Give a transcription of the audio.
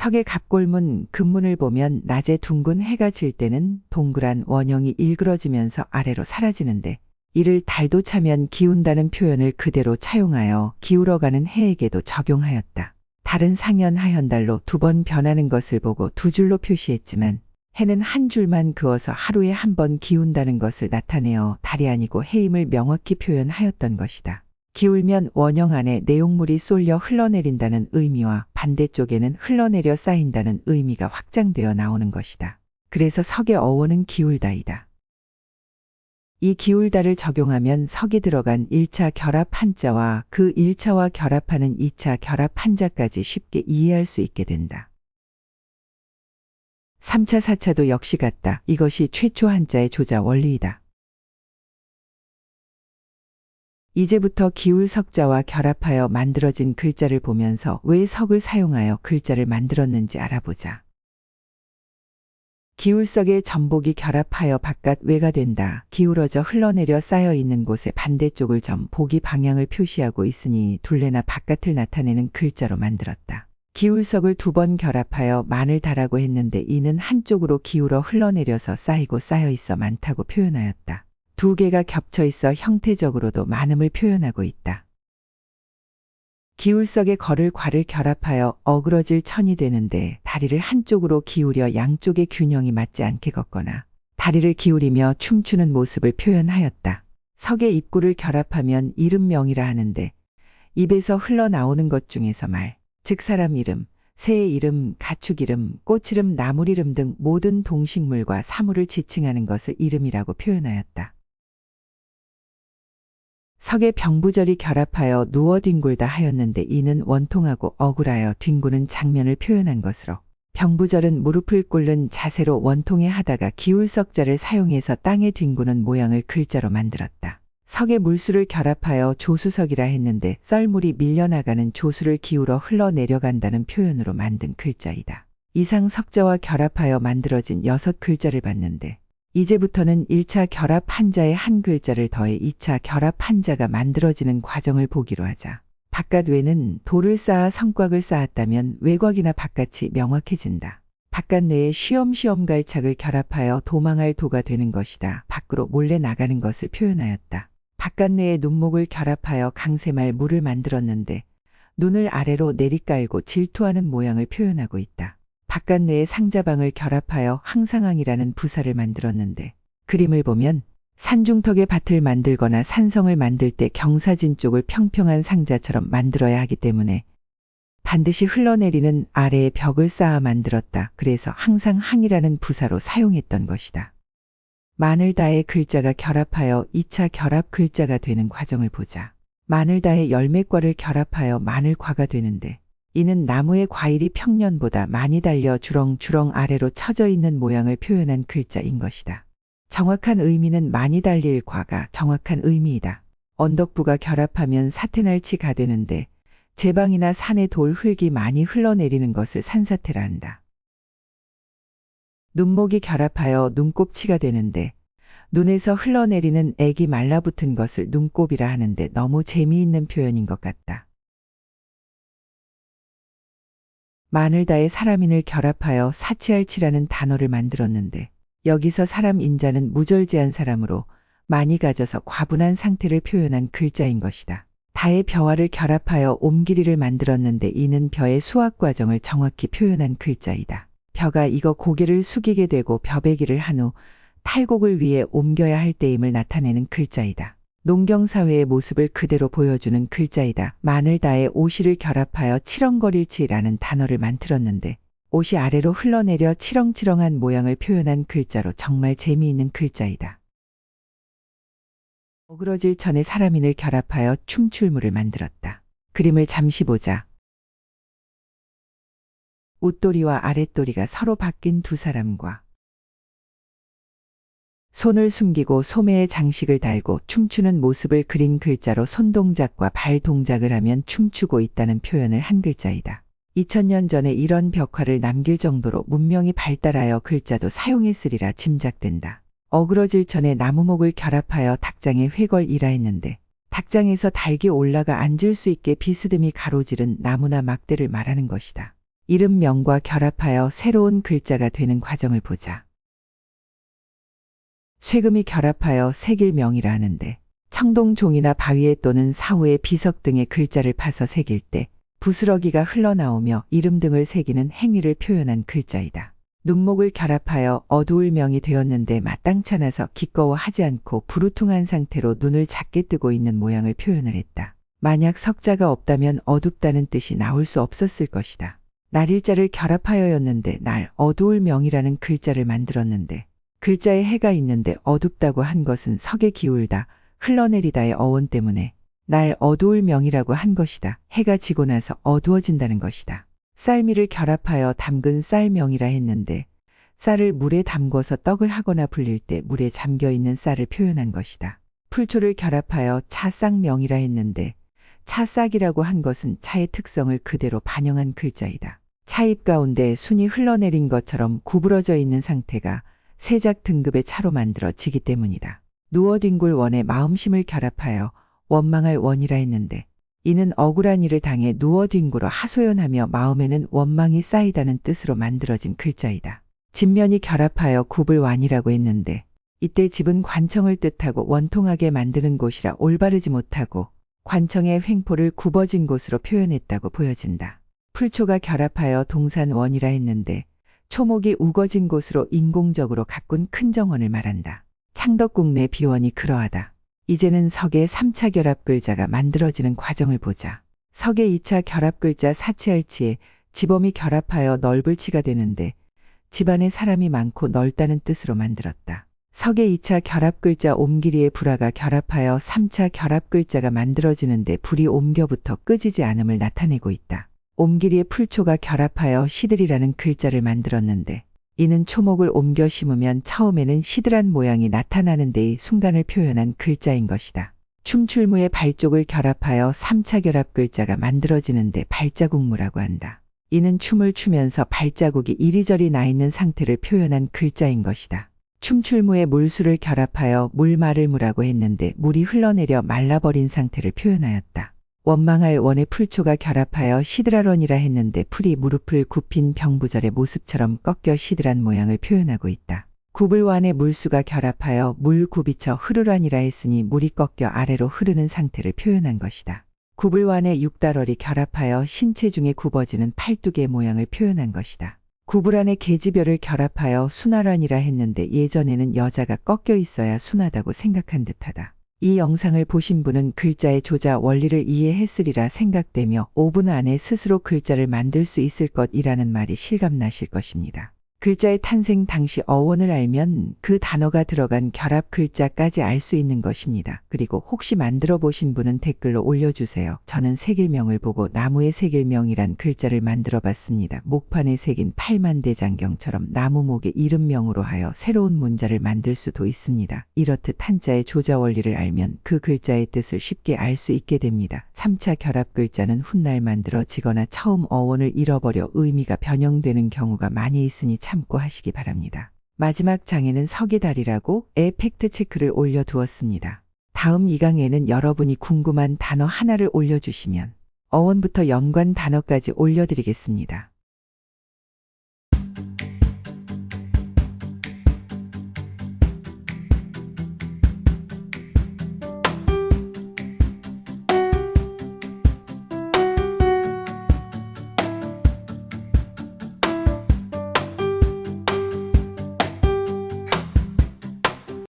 석의 갑골문 금문을 보면 낮에 둥근 해가 질 때는 동그란 원형이 일그러지면서 아래로 사라지는데 이를 달도 차면 기운다는 표현을 그대로 차용하여 기울어가는 해에게도 적용하였다. 다른 상현 하현달로 두 번 변하는 것을 보고 두 줄로 표시했지만 해는 한 줄만 그어서 하루에 한 번 기운다는 것을 나타내어 달이 아니고 해임을 명확히 표현하였던 것이다. 기울면 원형 안에 내용물이 쏠려 흘러내린다는 의미와 반대쪽에는 흘러내려 쌓인다는 의미가 확장되어 나오는 것이다. 그래서 석의 어원은 기울다이다. 이 기울다를 적용하면 석이 들어간 1차 결합 한자와 그 1차와 결합하는 2차 결합 한자까지 쉽게 이해할 수 있게 된다. 3차, 4차도 역시 같다. 이것이 최초 한자의 조자 원리이다. 이제부터 기울 석자와 결합하여 만들어진 글자를 보면서 왜 석을 사용하여 글자를 만들었는지 알아보자. 기울석의 전복이 결합하여 바깥 외가 된다. 기울어져 흘러내려 쌓여 있는 곳에 반대쪽을 점 복이 방향을 표시하고 있으니 둘레나 바깥을 나타내는 글자로 만들었다. 기울석을 두 번 결합하여 만을 다라고 했는데 이는 한쪽으로 기울어 흘러내려서 쌓이고 쌓여 있어 많다고 표현하였다. 두 개가 겹쳐 있어 형태적으로도 많음을 표현하고 있다. 기울석의 거를 과를 결합하여 어그러질 천이 되는데 다리를 한쪽으로 기울여 양쪽의 균형이 맞지 않게 걷거나 다리를 기울이며 춤추는 모습을 표현하였다. 석의 입구를 결합하면 이름명이라 하는데 입에서 흘러나오는 것 중에서 말, 즉 사람 이름, 새의 이름, 가축 이름, 꽃 이름, 나물 이름 등 모든 동식물과 사물을 지칭하는 것을 이름이라고 표현하였다. 석의 병부절이 결합하여 누워 뒹굴다 하였는데 이는 원통하고 억울하여 뒹구는 장면을 표현한 것으로 병부절은 무릎을 꿇는 자세로 원통에 하다가 기울석자를 사용해서 땅에 뒹구는 모양을 글자로 만들었다. 석의 물수를 결합하여 조수석이라 했는데 썰물이 밀려나가는 조수를 기울어 흘러내려간다는 표현으로 만든 글자이다. 이상 석자와 결합하여 만들어진 여섯 글자를 봤는데 이제부터는 1차 결합 한자에 한 글자를 더해 2차 결합 한자가 만들어지는 과정을 보기로 하자. 바깥 외는 돌을 쌓아 성곽을 쌓았다면 외곽이나 바깥이 명확해진다. 바깥 내에 쉬엄쉬엄 갈착을 결합하여 도망할 도가 되는 것이다. 밖으로 몰래 나가는 것을 표현하였다. 바깥 내에 눈목을 결합하여 강세말 물을 만들었는데 눈을 아래로 내리깔고 질투하는 모양을 표현하고 있다. 바깥 내에 상자방을 결합하여 항상항이라는 부사를 만들었는데 그림을 보면 산중턱에 밭을 만들거나 산성을 만들 때 경사진 쪽을 평평한 상자처럼 만들어야 하기 때문에 반드시 흘러내리는 아래에 벽을 쌓아 만들었다. 그래서 항상 항이라는 부사로 사용했던 것이다. 마늘다의 글자가 결합하여 2차 결합 글자가 되는 과정을 보자. 마늘다의 열매과를 결합하여 마늘과가 되는데 이는 나무의 과일이 평년보다 많이 달려 주렁주렁 아래로 처져 있는 모양을 표현한 글자인 것이다. 정확한 의미는 많이 달릴 과가 정확한 의미이다. 언덕부가 결합하면 사태날치가 되는데 제방이나 산에 돌 흙이 많이 흘러내리는 것을 산사태라 한다. 눈목이 결합하여 눈곱치가 되는데 눈에서 흘러내리는 액이 말라붙은 것을 눈곱이라 하는데 너무 재미있는 표현인 것 같다. 마늘다의 사람인을 결합하여 사치할치라는 단어를 만들었는데 여기서 사람 인자는 무절제한 사람으로 많이 가져서 과분한 상태를 표현한 글자인 것이다. 다의 벼와를 결합하여 옴기리를 만들었는데 이는 벼의 수확 과정을 정확히 표현한 글자이다. 벼가 이거 고개를 숙이게 되고 벼베기를 한 후 탈곡을 위해 옮겨야 할 때임을 나타내는 글자이다. 농경사회의 모습을 그대로 보여주는 글자이다. 마늘 다에 오시를 결합하여 치렁거릴치라는 단어를 만들었는데 옷이 아래로 흘러내려 치렁치렁한 모양을 표현한 글자로 정말 재미있는 글자이다. 어그러질 전에 사람인을 결합하여 춤출물을 만들었다. 그림을 잠시 보자. 웃도리와 아랫도리가 서로 바뀐 두 사람과 손을 숨기고 소매에 장식을 달고 춤추는 모습을 그린 글자로 손동작과 발동작을 하면 춤추고 있다는 표현을 한 글자이다. 2000년 전에 이런 벽화를 남길 정도로 문명이 발달하여 글자도 사용했으리라 짐작된다. 어그러질 전에 나무목을 결합하여 닭장에 회걸이라 했는데 닭장에서 닭이 올라가 앉을 수 있게 비스듬히 가로지른 나무나 막대를 말하는 것이다. 이름명과 결합하여 새로운 글자가 되는 과정을 보자. 쇠금이 결합하여 새길명이라 하는데 청동 종이나 바위에 또는 사후의 비석 등의 글자를 파서 새길 때 부스러기가 흘러나오며 이름 등을 새기는 행위를 표현한 글자이다. 눈목을 결합하여 어두울 명이 되었는데 마땅찮아서 기꺼워하지 않고 부루퉁한 상태로 눈을 작게 뜨고 있는 모양을 표현을 했다. 만약 석자가 없다면 어둡다는 뜻이 나올 수 없었을 것이다. 날일자를 결합하여였는데 날 어두울 명이라는 글자를 만들었는데 글자에 해가 있는데 어둡다고 한 것은 석에 기울다 흘러내리다의 어원 때문에 날 어두울 명이라고 한 것이다. 해가 지고 나서 어두워진다는 것이다. 쌀미를 결합하여 담근 쌀명이라 했는데 쌀을 물에 담궈서 떡을 하거나 불릴 때 물에 잠겨 있는 쌀을 표현한 것이다. 풀초를 결합하여 차싹명이라 했는데 차싹이라고 한 것은 차의 특성을 그대로 반영한 글자이다. 차입 가운데 순이 흘러내린 것처럼 구부러져 있는 상태가 세작 등급의 차로 만들어지기 때문이다. 누워뒹굴 원의 마음심을 결합하여 원망할 원이라 했는데 이는 억울한 일을 당해 누워뒹굴어 하소연하며 마음에는 원망이 쌓이다는 뜻으로 만들어진 글자이다. 진면이 결합하여 굽을완이라고 했는데 이때 집은 관청을 뜻하고 원통하게 만드는 곳이라 올바르지 못하고 관청의 횡포를 굽어진 곳으로 표현했다고 보여진다. 풀초가 결합하여 동산원이라 했는데 초목이 우거진 곳으로 인공적으로 가꾼 큰 정원을 말한다. 창덕궁 내 비원이 그러하다. 이제는 석의 3차 결합 글자가 만들어지는 과정을 보자. 석의 2차 결합 글자 사치할치에 지범이 결합하여 넓을치가 되는데 집안에 사람이 많고 넓다는 뜻으로 만들었다. 석의 2차 결합 글자 옴기리의 불화가 결합하여 3차 결합 글자가 만들어지는데 불이 옮겨부터 끄지지 않음을 나타내고 있다. 옴기리의 풀초가 결합하여 시들이라는 글자를 만들었는데 이는 초목을 옮겨 심으면 처음에는 시들한 모양이 나타나는 데의 순간을 표현한 글자인 것이다. 춤출무의 발쪽을 결합하여 3차 결합 글자가 만들어지는데 발자국무라고 한다. 이는 춤을 추면서 발자국이 이리저리 나 있는 상태를 표현한 글자인 것이다. 춤출무의 물수를 결합하여 물말을 무라고 했는데 물이 흘러내려 말라버린 상태를 표현하였다. 원망할 원의 풀초가 결합하여 시드라런이라 했는데 풀이 무릎을 굽힌 병부절의 모습처럼 꺾여 시드란 모양을 표현하고 있다. 구불완의 물수가 결합하여 물구비쳐 흐르란이라 했으니 물이 꺾여 아래로 흐르는 상태를 표현한 것이다. 구불완의 육달월이 결합하여 신체 중에 굽어지는 팔뚝의 모양을 표현한 것이다. 구불안의 계지별을 결합하여 순화란이라 했는데 예전에는 여자가 꺾여 있어야 순하다고 생각한 듯하다. 이 영상을 보신 분은 글자의 조자 원리를 이해했으리라 생각되며 5분 안에 스스로 글자를 만들 수 있을 것이라는 말이 실감나실 것입니다. 글자의 탄생 당시 어원을 알면 그 단어가 들어간 결합 글자까지 알 수 있는 것입니다. 그리고 혹시 만들어 보신 분은 댓글로 올려주세요. 저는 색일명을 보고 나무의 색일명이란 글자를 만들어 봤습니다. 목판에 새긴 팔만대장경처럼 나무목의 이름명으로 하여 새로운 문자를 만들 수도 있습니다. 이렇듯 한자의 조자 원리를 알면 그 글자의 뜻을 쉽게 알 수 있게 됩니다. 3차 결합 글자는 훗날 만들어지거나 처음 어원을 잃어버려 의미가 변형되는 경우가 많이 있으니 참고 하시기 바랍니다. 마지막 장에는 서기달이라고 에 팩트 체크를 올려두었습니다. 다음 2강에는 여러분이 궁금한 단어 하나를 올려주시면 어원부터 연관 단어까지 올려드리겠습니다.